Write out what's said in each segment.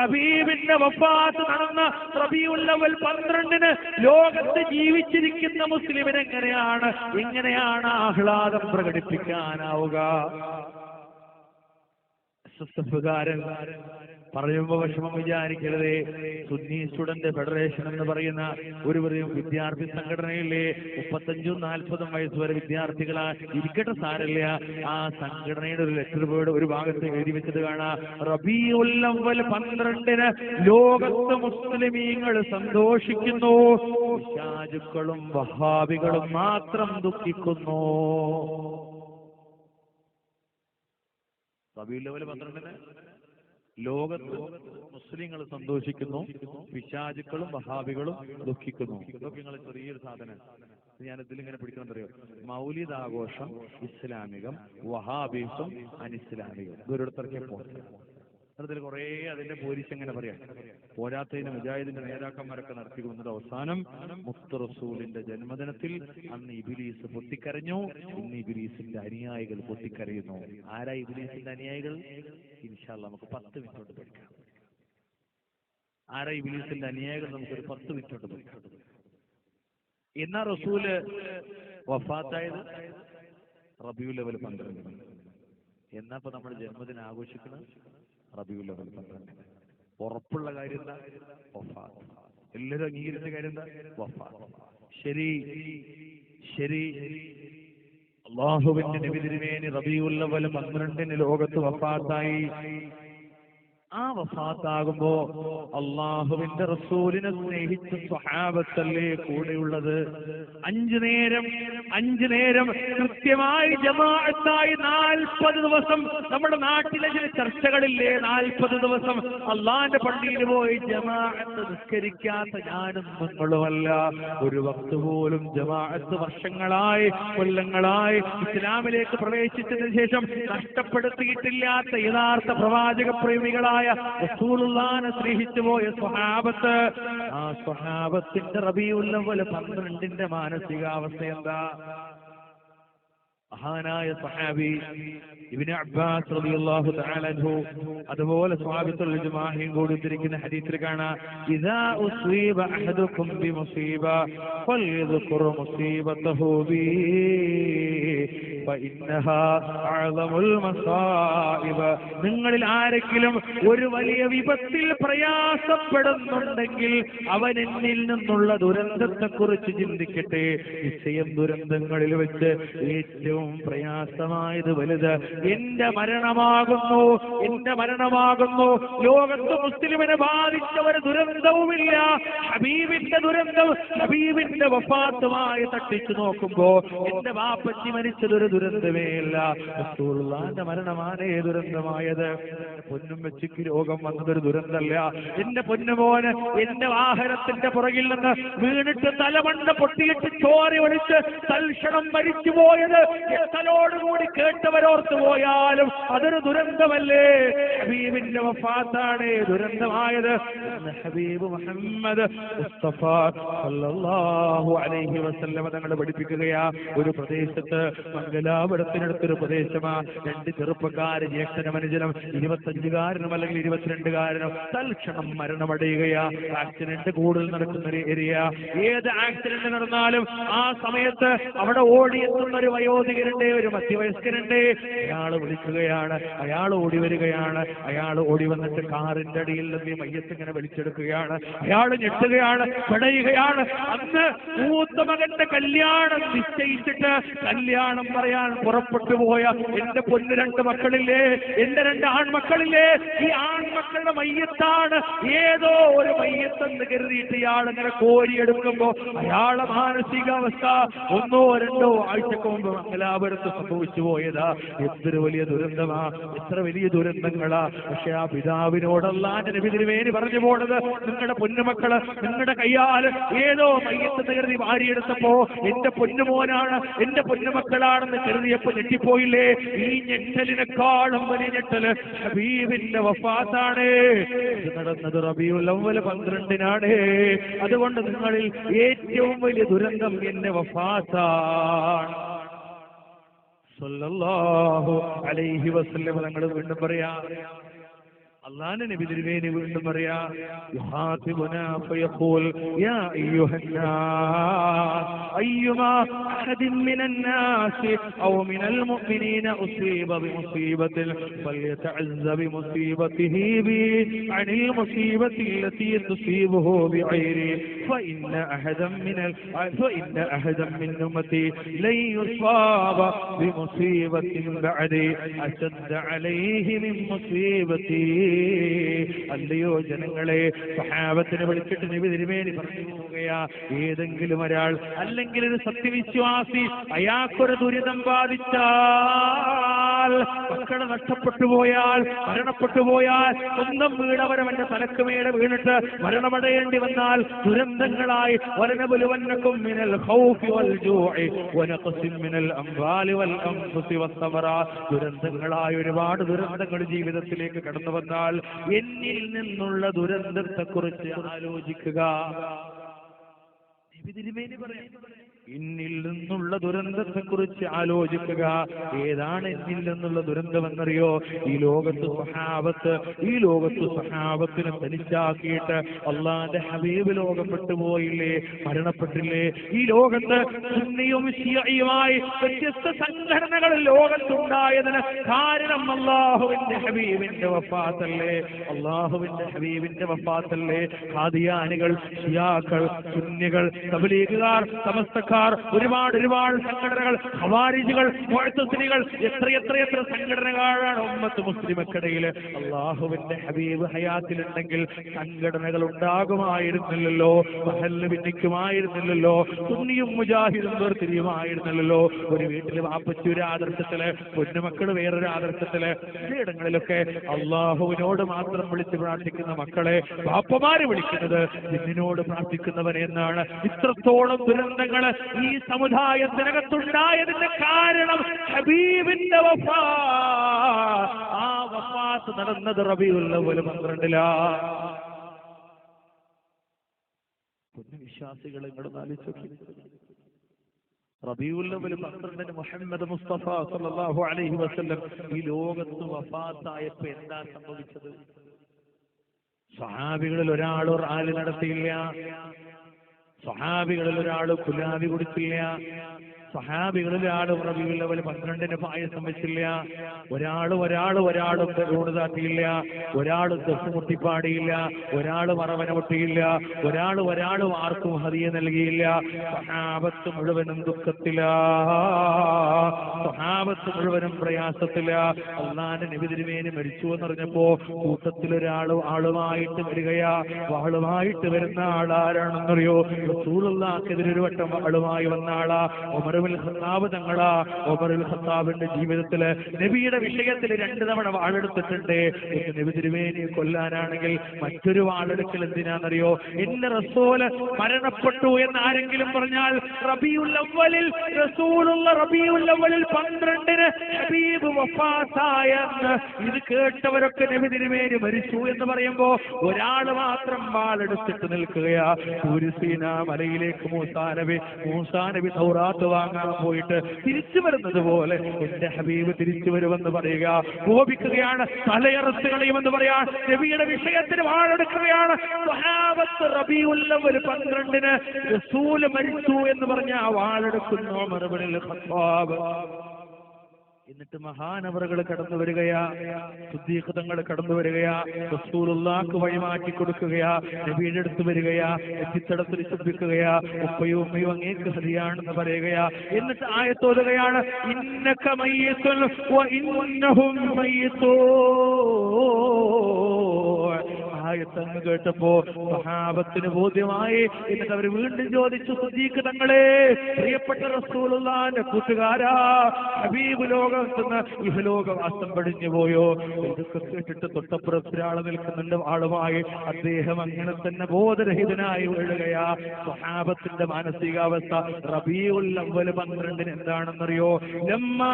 ഹബീബിന്റെ വപ്പാത്ത് നടന്ന റബിയുള്ളവൽ പന്ത്രണ്ടിന് ലോകത്ത് ജീവിച്ചിരിക്കുന്ന മുസ്ലിമിനെങ്ങനെയാണ്? എങ്ങനെയാണ് ആഹ്ലാദം പ്രകടിപ്പിക്കാനാവുക. എസ്എസ്എഫുകാരൻ പറയുമ്പോ വിഷമം വിചാരിക്കരുതേ. സുന്നി സ്റ്റുഡന്റ് ഫെഡറേഷൻ എന്ന് പറയുന്ന ഒരു വിദ്യാർത്ഥി സംഘടനയിലെ മുപ്പത്തഞ്ചും നാൽപ്പതും വയസ്സ് വരെ വിദ്യാർത്ഥികളാ ഇരിക്കട്ടെ സാരല്ല ആ സംഘടനയുടെ ഒരു ലെറ്റർ ബോർഡ് ഒരു ഭാഗത്ത് എഴുതി വെച്ചത് കാണാം. റബിയുല്ലവൽ പന്ത്രണ്ടിന് ലോകത്ത് മുസ്ലിമീങ്ങൾ സന്തോഷിക്കുന്നു. ഷാജുക്കളും വഹാബികളും മാത്രം ദുഃഖിക്കുന്നു. റബിയുൽ ലെവൽ പന്ത്രണ്ടിന് ലോകത്ത് മുസ്ലിങ്ങൾ സന്തോഷിക്കുന്നു പിശാചുക്കളും വഹാബികളും ദുഃഖിക്കുന്നു. ഇതൊക്കെ ചെറിയൊരു സാധനം. ഞാൻ ഇതിൽ ഇങ്ങനെ പിടിക്കണമെന്നറിയോ മൗലിദ് ആഘോഷം ഇസ്ലാമികം വഹാബീസും അനിസ്ലാമികം. ഇതൊരിടത്തേക്ക് പോസ്റ്റ് അതിൽ കുറേ അതിന്റെ പോലീസ് എങ്ങനെ പറയാം. പോരാത്തതിന് മുജാഹിദിന്റെ നേതാക്കന്മാരൊക്കെ നടത്തി വന്നത് അവസാനം മുത്ത് റസൂലിന്റെ ജന്മദിനത്തിൽ അന്ന് ഇബിലീസ് പൊട്ടിക്കരഞ്ഞു. ഇന്ന് ഇബിലീസിന്റെ അനുയായികൾ പൊട്ടിക്കരയുന്നു. ആരാ ഇബിലീസിന്റെ അനുയായികൾ? ഇൻഷാല്ല നമുക്ക് പത്ത് മിനിറ്റ് കൊണ്ട് പഠിക്കാം. ആരാ ഇബിലീസിന്റെ അനുയായികൾ? നമുക്കൊരു പത്ത് മിനിറ്റ് കൊണ്ട് പഠിക്കാം. എന്നാ റസൂൽ വഫാത്തായത്? റബിയു ലെവൽ പന്ത്രണ്ട്. എന്നാ ഇപ്പൊ നമ്മുടെ ജന്മദിനം ആഘോഷിക്കുന്നത്? ഉറപ്പുള്ള കാര്യം എന്താ വഫാത്ത്. എല്ലാവരും അംഗീകരിച്ച കാര്യം എന്താ ശരി ശരി. അള്ളാഹുവിന്റെ നബിതിരുമേനി റബിയുല്ലവൽ പന്ത്രണ്ടിന് ലോകത്ത് വഫാത്തായി. ആ വഫാത്താകുമ്പോ അള്ളാഹുവിന്റെ റസൂലിനെ സ്നേഹിച്ച സ്വഹാബത്തല്ലേ കൂടെയുള്ളത്? അഞ്ചു നേരം അഞ്ചു നേരം കൃത്യമായി ജമാഅത്തായി നാൽപ്പത് ദിവസം. നമ്മുടെ നാട്ടിലെ ചില ചർച്ചകളില്ലേ? നാൽപ്പത് ദിവസം അള്ളാന്റെ പള്ളിയിൽ പോയി ജമാഅത്ത് നിസ്കരിക്കാത്ത ഞാനും നിങ്ങളുമല്ല ഒരു വക്ത് പോലും ജമാഅത്ത് വർഷങ്ങളായി കൊല്ലങ്ങളായി ഇസ്ലാമിലേക്ക് പ്രവേശിച്ചതിന് ശേഷം നഷ്ടപ്പെടുത്തിയിട്ടില്ലാത്ത യഥാർത്ഥ പ്രവാചക പ്രേമികളായ സ്നേഹിച്ചു പോയ സ്വഹാബത്ത് ആ സ്വഹാബത്തിന്റെ പോലെ പന്ത്രണ്ടിന്റെ മാനസികാവസ്ഥ എന്താ? മഹാനായ സഹാബി ഇബ്നു അബ്ബാസ് റളിയല്ലാഹു തആല അതുപോലെ സ്വഹാബത്തുൽ ജമാഅയും കൂടി ഉദ്ധരിക്കുന്ന ഹദീസിൽ കാണാം ഇദാ ഉസീബ അഹദുക്കും ബിമുസീബ ഫൽയദ്കുർ മുസീബതഹു ബി നിങ്ങളിൽ ആരെങ്കിലും ഒരു വലിയ വിപത്തിൽ പ്രയാസപ്പെടുന്നുണ്ടെങ്കിൽ അവൻ എന്നിൽ നിന്നുള്ള ദുരന്തത്തെക്കുറിച്ച് ചിന്തിക്കട്ടെ. നിശ്ചയം ദുരന്തങ്ങളിൽ വെച്ച് ഏറ്റവും പ്രയാസമായത് വലുത് എന്റെ മരണമാകുന്നു എന്റെ മരണമാകുന്നു. ലോകത്ത് മുസ്ലിമിനെ ബാധിച്ച ഒരു ദുരന്തവുമില്ല. ഹബീബിന്റെ ദുരന്തം ഹബീബിന്റെ വഫാത്തുമായി തട്ടിച്ചു നോക്കുമ്പോ എന്റെ വാപ്പച്ചി മരിച്ചതൊരു ദുരന്തമേ അല്ല റസൂലുള്ളാന്റെ മരണമാണ് ദുരന്തമായത്? പൊന്നും വെച്ചിക്ക് രോഗം വന്നതൊരു ദുരന്തമല്ല. എന്റെ പൊന്നുമോന് എന്റെ വാഹനത്തിന്റെ പുറകിൽ നിന്ന് വീണിട്ട് തലമണ്ട പൊട്ടിയിട്ട് ചോര ഒളിച്ച് തൽക്ഷണം മരിച്ചു പോയത് എത്തലോടുകൂടി കേട്ടവരോർത്ത് പോയാലും അതൊരു ദുരന്തമല്ലേ? ഹബീബിന്റെ വഫാത്താണ് ദുരന്തമായത് ഹബീബ് മുഹമ്മദ് മുസ്തഫ സല്ലല്ലാഹു അലൈഹി വസല്ലം തങ്ങൾ പഠിപ്പിക്കുകയാ. ഒരു പ്രദേശത്ത് മംഗലാപുരത്തിനടുത്തൊരു ഉപദേശമാ രണ്ട് ചെറുപ്പക്കാര് ജ്യേഷ്ഠനും അനുജനും ഇരുപത്തഞ്ചുകാരനും അല്ലെങ്കിൽ ഇരുപത്തിരണ്ടുകാരനും തൽക്ഷണം മരണമടയുകയാ. ആക്സിഡന്റ് കൂടുതൽ നടക്കുന്ന ഒരു ഏരിയ. ഏത് ആക്സിഡന്റ് നടന്നാലും ആ സമയത്ത് അവിടെ ഓടിയെത്തുന്ന ഒരു വയോധികരുണ്ട് ഒരു മധ്യവയസ്കരുണ്ട്. അയാൾ വിളിക്കുകയാണ് അയാൾ ഓടി വരികയാണ്. അയാൾ ഓടി വന്നിട്ട് കാറിന്റെ അടിയിൽ നിന്ന് മയ്യത്ത് ഇങ്ങനെ വലിച്ചെടുക്കുകയാണ്. അയാൾ ഞെട്ടുകയാണ് പിടയുകയാണ് അന്ന് മൂത്ത മകന്റെ കല്യാണം നിശ്ചയിച്ചിട്ട് കല്യാണം പറയാൻ പുറപ്പെട്ടു പോയ എന്റെ പൊന്നു രണ്ട് മക്കളില്ലേ? എന്റെ രണ്ട് ആൺമക്കളില്ലേ? ഈ ആൺമക്കളുടെ മയ്യത്താണ്. ഏതോ ഒരു മയ്യത്തെന്ന് കരുതിയിട്ട് ഇയാൾ ഇങ്ങനെ കോരിയെടുക്കുമ്പോ അയാളെ മാനസികാവസ്ഥ ഒന്നോ രണ്ടോ ആഴ്ചക്ക് മുമ്പ് മംഗലാപുരത്ത് സംഭവിച്ചു പോയതാ. എത്ര വലിയ ദുരന്തമാ. എത്ര വലിയ ദുരന്തങ്ങളാ. പക്ഷെ ആ പിതാവിനോടല്ല നബിതിരുവേനി പറഞ്ഞു പോണത് നിങ്ങളുടെ പൊന്നുമക്കൾ നിങ്ങളുടെ കയ്യാൽ ഏതോ മയ്യത്ത് കരുതി വാരിയെടുത്തപ്പോ എന്റെ പൊന്നുമോനാണ് എന്റെ പൊന്നുമക്കളാണെന്ന് കരുതിയപ്പോ ഞെട്ടിപ്പോയില്ലേ? ഈ ഞെട്ടലിനെക്കാളും വലിയ ഞെട്ടൽ ഹബീബിന്റെ വഫാത്താണ്. നടന്നത് റബിയുൽ ലവൽ പന്ത്രണ്ടിനാണ്. അതുകൊണ്ട് നിങ്ങളിൽ ഏറ്റവും വലിയ ദുരന്തം എന്റെ വഫാത്താണ്. സല്ലല്ലാഹു അലൈഹി വസല്ലം തങ്ങൾ വീണ്ടും പറയാ. അള്ളാന്റെ നബി തിരുവേനി വീണ്ടും പറയാ യുഹാസിബുനാ ഫയഖൂൽ യാ അയ്യുഹന്നാസ് അയ്യുമാ അഹദിൻ മിനൻ നാസ് ഔ മിനൽ മുഅ്മിനീന ഉസീബ ബിമുസീബത്തിൻ ഫല്യതഅസ്സ ബിമുസീബതിഹി ബി അനിൽ മുസീബത്തി التي تصيبه بعيري فإن أحدا من ال... فإن أحدا من أمتي لن يصاب بمصيبة بعدي أشد عليه من مصيبتي അല്ലയോ ജനങ്ങളെ സഹാബത്തിനെ വിളിച്ചിട്ട് നബി തിരുമേനി പറഞ്ഞു പോവുകയാ. ഏതെങ്കിലും ഒരാൾ അല്ലെങ്കിൽ ഒരു സത്യവിശ്വാസി അയാൾക്കൊരു ദുരിതം ബാധിച്ചാൽ മക്കളെ നഷ്ടപ്പെട്ടു പോയാൽ മരണപ്പെട്ടു പോയാൽ സ്വന്തം വീടവരവന്റെ തലക്കുമേലെ വീണിട്ട് മരണമടയേണ്ടി വന്നാൽ ദുരന്തങ്ങളായി വരനബുലുവന്നക്കും മിനൽ വൽ ദുരന്തങ്ങളായി ഒരുപാട് ദുരന്തങ്ങൾ ജീവിതത്തിലേക്ക് കടന്നു വന്നാൽ എന്നിൽ നിന്നുള്ള ദുരന്തത്തെക്കുറിച്ച് ആലോചിക്കുക. പറയാം. എന്നിൽ നിന്നുള്ള ദുരന്തത്തെക്കുറിച്ച് ആലോചിക്കുക. ഏതാണ് ഇന്നിൽ നിന്നുള്ള ദുരന്തമെന്നറിയോ? ഈ ലോകത്ത് സഹാബത്ത് ഈ ലോകത്ത് സഹാബത്തിനെ തനിച്ചാക്കിയിട്ട് അള്ളാന്റെ ഹബീബ് ലോകപ്പെട്ടു പോയില്ലേ? മരണപ്പെട്ടില്ലേ? ഈ ലോകത്ത് വ്യത്യസ്ത സംഘടനകൾ ലോകത്തുണ്ടായതിന് കാരണം അള്ളാഹുവിന്റെ ഹബീബിന്റെ വഫാത്തല്ലേ? അള്ളാഹുവിന്റെ ഹബീബിന്റെ വഫാത്തല്ലേ? ഖാദിയാനികൾ ഷിയാക്കൾ സുന്നികൾ തബലീഗുകാർ സമസ്തക്കാർ ഒരുപാട് ഒരുപാട് സംഘടനകൾ ഹവാരിജുകൾ എത്ര എത്ര സംഘടനകളാണ് ഉമ്മത്ത് മുസ്ലിമക്കിടയിൽ അള്ളാഹുവിന്റെ ഹബീബ് ഹയാത്തിലുണ്ടെങ്കിൽ സംഘടനകൾ ഉണ്ടാകുമായിരുന്നില്ലല്ലോ മഹല്ല് ഭിന്നിക്കുമായിരുന്നില്ലല്ലോ സുന്നിയും മുജാഹിദും വേർതിരിയുമായിരുന്നില്ലല്ലോ ഒരു വീട്ടിൽ വാപ്പച്ചി ഒരു ആദർശത്തിൽ പൊന്നുമക്കൾ വേറൊരു ആദർശത്തിൽ ചിലയിടങ്ങളിലൊക്കെ അള്ളാഹുവിനോട് മാത്രം വിളിച്ച് പ്രാർത്ഥിക്കുന്ന മക്കളെ വാപ്പമാര് വിളിക്കുന്നത് നിന്നിനോട് പ്രാർത്ഥിക്കുന്നവനെ എന്നാണ് ഇത്രത്തോളം ദുരന്തങ്ങൾ ഈ സമുദായത്തിനകത്തുണ്ടായതിന്റെ കാരണം ഹബീബിന്റെ വഫാ. ആ വഫാത്ത് നടന്നത് റബിയുള്ളവൽ പന്ത്രണ്ടിലാ. വിശ്വാസികൾ ഇങ്ങോട്ട് ആലോചിച്ചു റബിയുല്ലവൽ പന്ത്രണ്ടിന് മുഹമ്മദ് മുസ്തഫ സല്ലല്ലാഹു അലൈഹി വസല്ലം ഈ ലോകത്ത് വഫാത്തായപ്പോ എന്താ സംഭവിച്ചത്? സ്വഹാബികളിൽ ഒരാൾ റാലി നടത്തിയില്ല. സ്വഹാബികളിൽ ഒരാൾ കുലാബി കുടിച്ചില്ല സഹാബികളിൽ ഒരാൾ റബിയുള്ളവൽ പന്ത്രണ്ടിന് പായസം വെച്ചില്ല. ഒരാൾ ഒരാൾ ഒരാളും ഊണ് താട്ടിയില്ല ഒരാൾ ദസ് മുട്ടിപ്പാടിയില്ല. ഒരാൾ മറവന മുട്ടിയില്ല. ഒരാൾ ഒരാൾ ആർക്കും ഹതിയ നൽകിയില്ല. സഹാബത്ത് മുഴുവനും ദുഃഖത്തില. സഹാബത്ത് മുഴുവനും പ്രയാസത്തില. അള്ളാന്റെ നിവിതിരുമേന് മരിച്ചു എന്നറിഞ്ഞപ്പോ കൂട്ടത്തിൽ ഒരാൾ ആളുമായിട്ട് വരികയാ. ആളുമായിട്ട് വരുന്ന ആളാരാണെന്നറിയോ? ഒരു വട്ടം ആളുമായി വന്ന ആളാ. ഒമറുൽ ഖത്താബ് തങ്ങളാ ഒമറുൽ ഖത്താബിന്റെ ജീവിതത്തിൽ നബിയുടെ വിഷയത്തിൽ രണ്ടു തവണ വാളെടുത്തിട്ടുണ്ട്. ഒന്ന് നബി തിരുമേനി കൊല്ലാനാണെങ്കിൽ മറ്റൊരു വാളെടുക്കൽ എന്തിനാണെന്നറിയോ എന്റെ റസൂൽ മരണപ്പെട്ടു എന്ന് ആരെങ്കിലും പറഞ്ഞാൽ റബിയുൽ അവലിൽ റസൂലുള്ള റബിയുൽ അവലിൽ പന്ത്രണ്ടിന് ഹബീബ് വഫാത്തായെന്ന് ഇത് കേട്ടവരൊക്കെ നബി തിരുമേനി മരിച്ചു എന്ന് പറയുമ്പോ ഒരാൾ മാത്രം വാളെടുത്തിട്ട് നിൽക്കുകയാ. മലയിലേക്ക് മൂസാനബി മൂസാനബി സൗറാത്ത് തൗറാത്ത് വാങ്ങാൻ പോയിട്ട് തിരിച്ചു വരുന്നത് പോലെ എന്റെ ഹബീബ് തിരിച്ചു വരുമെന്ന് പറയുക. കോപിക്കുകയാണ് തലയറത്ത് കളയുമെന്ന് പറയാൻ നബിയുടെ വിഷയത്തിന് വാഴെടുക്കുകയാണ് ഒരു പന്ത്രണ്ടിന് മരിച്ചു എന്ന് പറഞ്ഞ ആ വാഴെടുക്കുന്നു ഖത്താബ്. എന്നിട്ട് മഹാനവറുകൾ കടന്നു വരികയാ. ശുദ്ധീകൃതങ്ങൾ കടന്നു വരികയാ. റസൂലുള്ളാക്ക് വഴിമാറ്റി കൊടുക്കുകയാ. നബിയുടെ അടുത്ത് വരികയാ. എത്തിത്തടത്തിൽ ശുദ്ധിക്കുകയാ ഉപ്പയും ഉമ്മയും അങ്ങേക്ക് ഹരിയാണെന്ന് പറയുകയാ. എന്നിട്ട് ആയത്തോതുകയാണ് ഇന്നക മയ്യത്തുൻ വ ഇന്നഹും മയ്യത്തൂൻ ആയത്തങ്ങ് കേട്ടപ്പോ സഹാബത്തിന് ബോധ്യമായി. എന്നിട്ട് അവർ വീണ്ടും ചോദിച്ചു സുദീഖ് തങ്ങളെ പ്രിയപ്പെട്ട റസൂലുള്ളാന്റെ കൂട്ടുകാരാ ഹബീബ് ലോകത്തുനിന്ന് ഇഹലോകവാസം പടിഞ്ഞു പോയോ? ഇതൊക്കെ കേട്ടിട്ട് തൊട്ടപ്പുറത്തൊരാൾ നിൽക്കുന്നുണ്ട് ആളുമായി അദ്ദേഹം അങ്ങനെ തന്നെ ബോധരഹിതനായി വീഴുകയാ. സഹാബത്തിന്റെ മാനസികാവസ്ഥ റബീഉൽ അവ്വൽ പന്ത്രണ്ടിന് എന്താണെന്നറിയോ? ലമ്മാ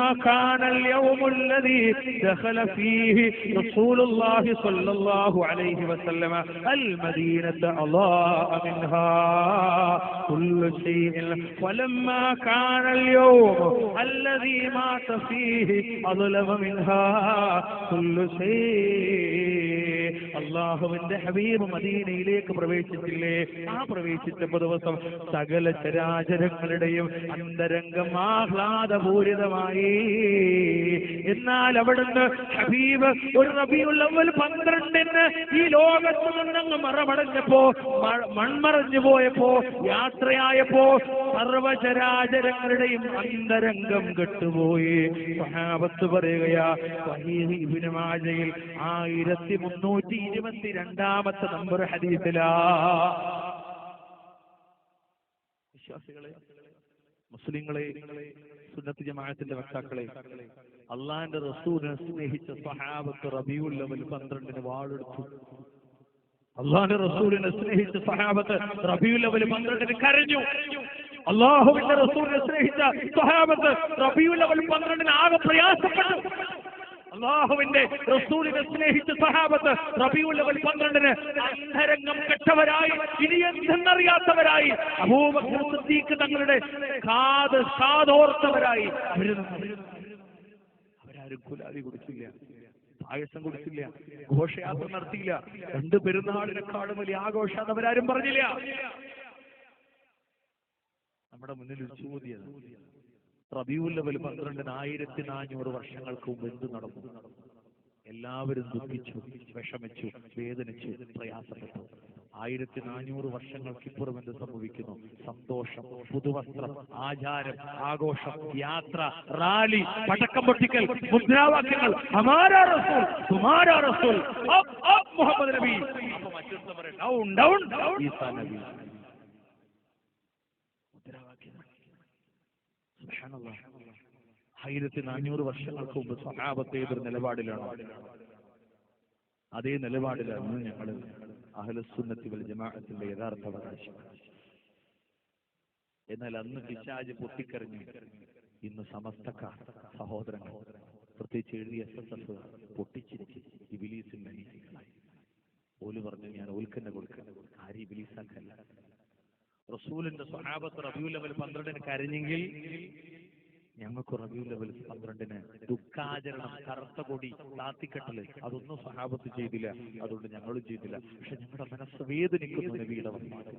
യൗമുല്ലദീ ദഖല ഫീഹി റസൂലുള്ളാഹി സ്വല്ലല്ലാഹു അലൈഹി المدينة أضاء منها كل شيء ولما كان اليوم الذي مات فيه أظلم منها كل شيء അള്ളാഹുവിന്റെ ഹബീബ് മദീനയിലേക്ക് പ്രവേശിച്ചില്ലേ ആ പ്രവേശിച്ചപ്പോ ദിവസം സകല ചരാചരങ്ങളുടെയും അന്തരംഗം ആഹ്ലാദപൂരിതമായി എന്നാൽ അവിടുന്ന് ഹബീബ് ഒരു റബിയുള്ളവൽ പന്ത്രണ്ടിന് ഈ ലോകത്ത് നിന്നങ്ങ് മറമടഞ്ഞപ്പോ മൺമറഞ്ഞു പോയപ്പോ യാത്രയായപ്പോ സർവചരാചരങ്ങളുടെയും അന്തരംഗം കെട്ടുപോയി. സഹാബത്ത് പറയുകയാ ആയിരത്തി മുന്നൂറ്റി ഇരുപത്തി രണ്ടാമത്തെ നമ്പർ ഹരീസിലാ വിശ്വാസികളെ മുസ്ലിങ്ങളെ സുന്നത്ത് ജമാഅത്തിന്റെ വക്താക്കളെ അള്ളാന്റെ റസൂലിനെ സ്നേഹിച്ച സഹാബത്ത് റബിയുള്ളവൽ പന്ത്രണ്ടിന് വാളെടുത്തു. അള്ളാന്റെ റസൂലിനെ സ്നേഹിച്ച സഹാബത്ത് റബിയുൽ ലവൽ പന്ത്രണ്ടിന് കരഞ്ഞു. അള്ളാഹുവിന്റെ റസൂലിനെ സ്നേഹിച്ച സഹാബത്ത് അവൽ പന്ത്രണ്ടിന് ആകെ പ്രയാസപ്പെട്ടു. അള്ളാഹുവിന്റെ റസൂലിനെ സ്നേഹിച്ച സഹാബത്ത് റബിയുൽ അവൽ പന്ത്രണ്ടിന് അന്തരംഗം കെട്ടവരായി ഇനി എന്തെന്നറിയാത്തവരായി അബൂബക്കർ സിദ്ദീഖ് തങ്ങളുടെ കാത് കാതോർത്തവരായി. അവരാരും കുലാതി കുടിച്ചില്ല പായസം കൊടുത്തില്ല ഘോഷയാത്ര നടത്തിയില്ല. രണ്ട് പെരുന്നാളിനെക്കാളും വലിയ ആഘോഷം അവരാരും പറഞ്ഞില്ല. നമ്മുടെ മുന്നിൽ ഒരു ചോദ്യം റബിയുല്ലവൽ പന്ത്രണ്ടിന് ആയിരത്തി നാനൂറ് വർഷങ്ങൾക്ക് മുമ്പ് എന്ത് നടന്നു? എല്ലാവരും ദുഃഖിച്ചു വിഷമിച്ചു വേദനിച്ചു പ്രയാസപ്പെട്ടു. ആയിരത്തി നാനൂറ് വർഷങ്ങൾക്കിപ്പുറം എന്ത് സംഭവിക്കുന്നു? സന്തോഷം പുതുവസ്ത്രം ആചാരം ആഘോഷം യാത്ര റാലി പടക്കം പൊട്ടിക്കൽ മുദ്രാവാക്യങ്ങൾ മുഹമ്മദ് നബി. ഡൗൺ ഡൗൺ ഈസാ നബി. മുദ്രാവാക്യങ്ങൾ. ആയിരത്തി നാനൂറ് വർഷങ്ങൾക്ക് മുമ്പ് സഹാബത്തെ ഒരു നിലപാടിലാണ്? അതേ നിലപാടിലാണ് ഞങ്ങൾ അഹലസുന്നത്തി വൽ ജമാഅത്തിന്റെ യഥാർത്ഥ അവകാശം. എന്നാൽ അന്ന് പിശാജ് പൊട്ടിക്കറിഞ്ഞ് ഇന്ന് സമസ്തക്കാർ സഹോദരങ്ങൾ പ്രത്യേകിച്ച് എഴുതിയ എസ് എസ് എഫ് പൊട്ടിച്ചിരിച്ച് ഇബിലീസിന്റെ അനീതികളായി ഓൽ പറഞ്ഞു ഞാൻ ഓൽക്കന്നെ കൊടുക്കാൻ ആരും ഇബിലീസാക്കല്ല. റസൂലിന്റെ സ്വഹാബത്ത് റബിയു ലെവൽ പന്ത്രണ്ടിന് കരഞ്ഞെങ്കിൽ ഞങ്ങൾക്ക് റബിയു ലെവൽ പന്ത്രണ്ടിന് ദുഃഖാചരണം കറുത്ത കൊടി താത്തിക്കെട്ടൽ അതൊന്നും സഹാബത്ത് ചെയ്തില്ല. അതുകൊണ്ട് ഞങ്ങളും ചെയ്തില്ല. പക്ഷെ ഞങ്ങളുടെ മനസ്സ് വേദനിക്കുന്നു നബിയുടെ വഫാത്ത്.